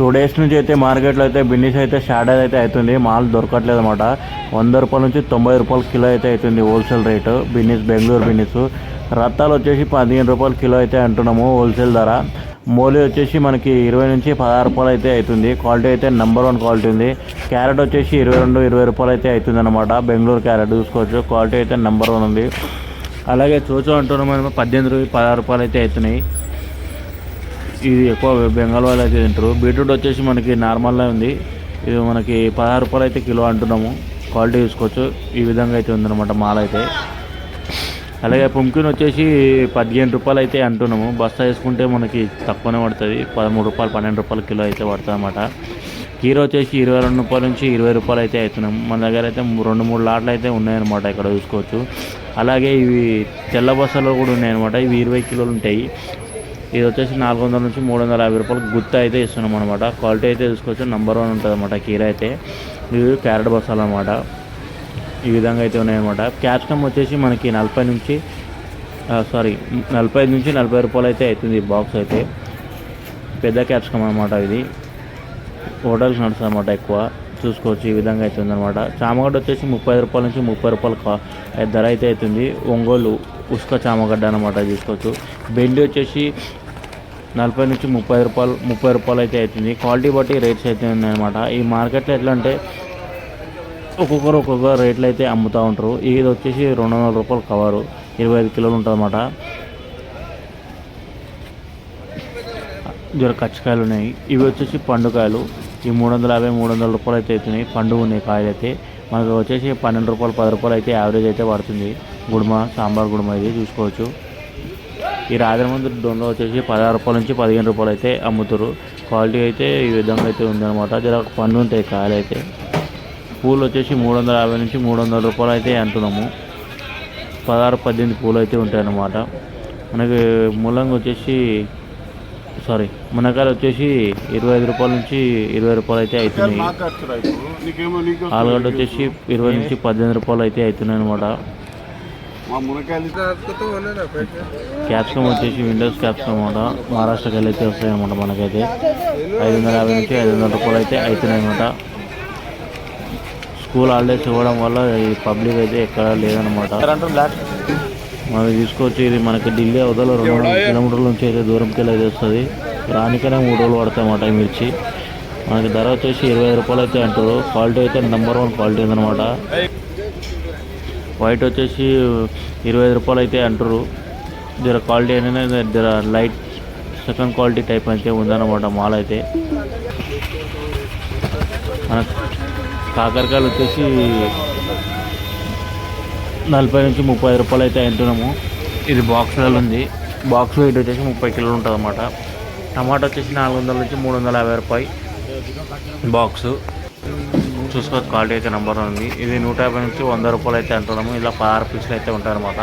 Two days నుంచి అయితే మార్కెట్లో అయితే బిన్నీస్ అయితే షార్టేజ్ అయితే అవుతుంది. మాల్ దొరకట్లేదు అనమాట వంద రూపాయల నుంచి తొంభై రూపాయల కిలో అయితే అవుతుంది wholesale rate. Beans Bengaluru beans Rattalu వచ్చేసి పదిహేను రూపాయల కిలో అయితే అంటున్నాము హోల్సేల్ ధర. మోలీ వచ్చేసి మనకి ఇరవై నుంచి పదహారు రూపాయలు అయితే అవుతుంది. క్వాలిటీ అయితే నెంబర్ వన్ క్వాలిటీ ఉంది. క్యారెట్ వచ్చేసి ఇరవై రెండు ఇరవై రూపాయలు అయితే అవుతుంది అనమాట బెంగళూరు క్యారెట్ చూసుకోవచ్చు. క్వాలిటీ అయితే నెంబర్ వన్ ఉంది. అలాగే చూచో అంటున్నాము పద్దెనిమిది రూపాయలు పదహారు రూపాయలు అయితే అవుతున్నాయి. ఇది ఎక్కువ బెంగాల్ వాళ్ళు అయితే తింటారు. బీట్రూట్ వచ్చేసి మనకి నార్మల్గా ఉంది. ఇది మనకి పదహారు రూపాయలు అయితే కిలో అంటున్నాము. క్వాలిటీ చూసుకోవచ్చు. ఈ విధంగా అయితే ఉందన్నమాట మాల అయితే. అలాగే పుంకిన్ వచ్చేసి పదిహేను రూపాయలు అయితే అంటున్నాము. బస్తా వేసుకుంటే మనకి తక్కువనే పడుతుంది. పదమూడు రూపాయలు పన్నెండు రూపాయలు కిలో అయితే పడుతుంది అనమాట కీర వచ్చేసి ఇరవై రెండు రూపాయల నుంచి ఇరవై రూపాయలు అయితే అవుతున్నాం. మన దగ్గర అయితే రెండు మూడు లాట్లు అయితే ఉన్నాయన్నమాట ఇక్కడ చూసుకోవచ్చు. అలాగే ఇవి తెల్ల బస్సలో కూడా ఉన్నాయన్నమాట. ఇవి ఇరవై కిలోలు ఉంటాయి. ఇది వచ్చేసి నాలుగు వందల నుంచి మూడు వందల యాభై రూపాయలు గుత్త అయితే ఇస్తున్నాం అనమాట క్వాలిటీ అయితే తీసుకోవచ్చు నెంబర్ వన్ ఉంటుంది అనమాట కీర అయితే. ఇవి క్యారెట్ బస్సాలు అనమాట ఈ విధంగా అయితే ఉన్నాయన్నమాట. క్యాప్సికమ్ వచ్చేసి మనకి నలభై నుంచి సారీ నలభై ఐదు నుంచి నలభై రూపాయలు అయితే అవుతుంది బాక్స్ అయితే. పెద్ద క్యాప్సికమ్ అనమాట ఇది. హోటల్స్ నడుస్తుంది అనమాట ఎక్కువ. చూసుకోవచ్చు ఈ విధంగా అయితే ఉందన్నమాట. చామగడ్డ వచ్చేసి ముప్పై ఐదు రూపాయల నుంచి ముప్పై రూపాయల ధర అయితే అవుతుంది. ఒంగోలు ఉసుక చామగడ్డ అనమాట తీసుకోవచ్చు. బెండి వచ్చేసి నలభై నుంచి ముప్పై రూపాయలు ముప్పై రూపాయలు అయితే అవుతుంది. క్వాలిటీ బట్టి రేట్స్ అయితే ఉన్నాయన్నమాట. ఈ మార్కెట్లో ఎట్లా అంటే ఒక్కొక్కరు ఒక్కొక్క రేట్లు అయితే అమ్ముతూ ఉంటారు. ఇది వచ్చేసి రెండు వందల రూపాయలు కవరు. ఇరవై ఐదు కిలోలు ఉంటుంది అన్నమాట జర కచ్చకాయలు ఉన్నాయి. ఇవి వచ్చేసి పండుకాయలు. ఈ మూడు వందల యాభై మూడు వందల రూపాయలు అయితే అవుతున్నాయి. పండుగ ఉన్నాయి కాయలు అయితే మనకు వచ్చేసి పన్నెండు రూపాయలు పది రూపాయలు అయితే యావరేజ్ అయితే పడుతుంది. గుడుమ సాంబార్ గుడుమ ఇది చూసుకోవచ్చు. ఈ రాజమండ్రి దొండ వచ్చేసి పదహారు రూపాయల నుంచి పదిహేను రూపాయలు అయితే అమ్ముతారు. క్వాలిటీ అయితే ఈ విధంగా అయితే ఉందన్నమాట. జర పండు ఉంటాయి కాయలు అయితే. పూలు వచ్చేసి మూడు వందల యాభై నుంచి మూడు వందల రూపాయలు అయితే అంటున్నాము. పదహారు పద్దెనిమిది పూలు అయితే ఉంటాయి అన్నమాట మనకి మూలంగా వచ్చేసి సారీ మునక్కాయలు వచ్చేసి ఇరవై ఐదు రూపాయల నుంచి ఇరవై రూపాయలు అయితే అవుతున్నాయి. ఆలుగడ్డ వచ్చేసి ఇరవై నుంచి పద్దెనిమిది రూపాయలు అయితే అవుతున్నాయి అనమాట క్యాప్సికమ్ వచ్చేసి విండోస్ క్యాప్సికమ్ అనమాట మహారాష్ట్రకి వెళ్ళి అయితే వస్తాయి అనమాట మనకైతే. ఐదు వందల యాభై నుంచి ఐదు వందల రూపాయలు అయితే అవుతున్నాయి అనమాట స్కూల్ హాలిడేస్ ఇవ్వడం వల్ల ఈ పబ్లిక్ అయితే ఎక్కడ లేదనమాట మనం తీసుకొచ్చి ఇది మనకి ఢిల్లీ అవతల రెండు వందల కిలోమీటర్ల నుంచి అయితే దూరంకి వెళ్ళి అయితే వస్తుంది. రానికనే మూడు రోజులు పడతాయి అన్నమాట ఈ మిర్చి. మనకి ధర వచ్చేసి ఇరవై ఐదు రూపాయలు అయితే అంటారు. క్వాలిటీ అయితే నెంబర్ వన్ క్వాలిటీ ఉందన్నమాట వైట్ వచ్చేసి ఇరవై ఐదు రూపాయలు అయితే అంటారు జర క్వాలిటీ అనేది జర లైట్ సెకండ్ క్వాలిటీ టైప్ అయితే ఉందన్నమాట మాల్ అయితే. మన కాకరకాయలు వచ్చేసి నలభై నుంచి ముప్పై రూపాయలు అయితే అంటున్నాము. ఇది బాక్స్లలో ఉంది. బాక్స్ వెయిట్ వచ్చేసి ముప్పై కిలోలు ఉంటుంది అన్నమాట టమాటా వచ్చేసి నాలుగు వందల నుంచి మూడు వందల యాభై రూపాయి బాక్సు చూసుకోవచ్చు. క్వాలిటీ అయితే నెంబర్ ఉంది. ఇది నూట యాభై నుంచి వంద రూపాయలు అయితే అంటున్నాము. ఇలా పదహారు పీసులు అయితే ఉంటాయన్నమాట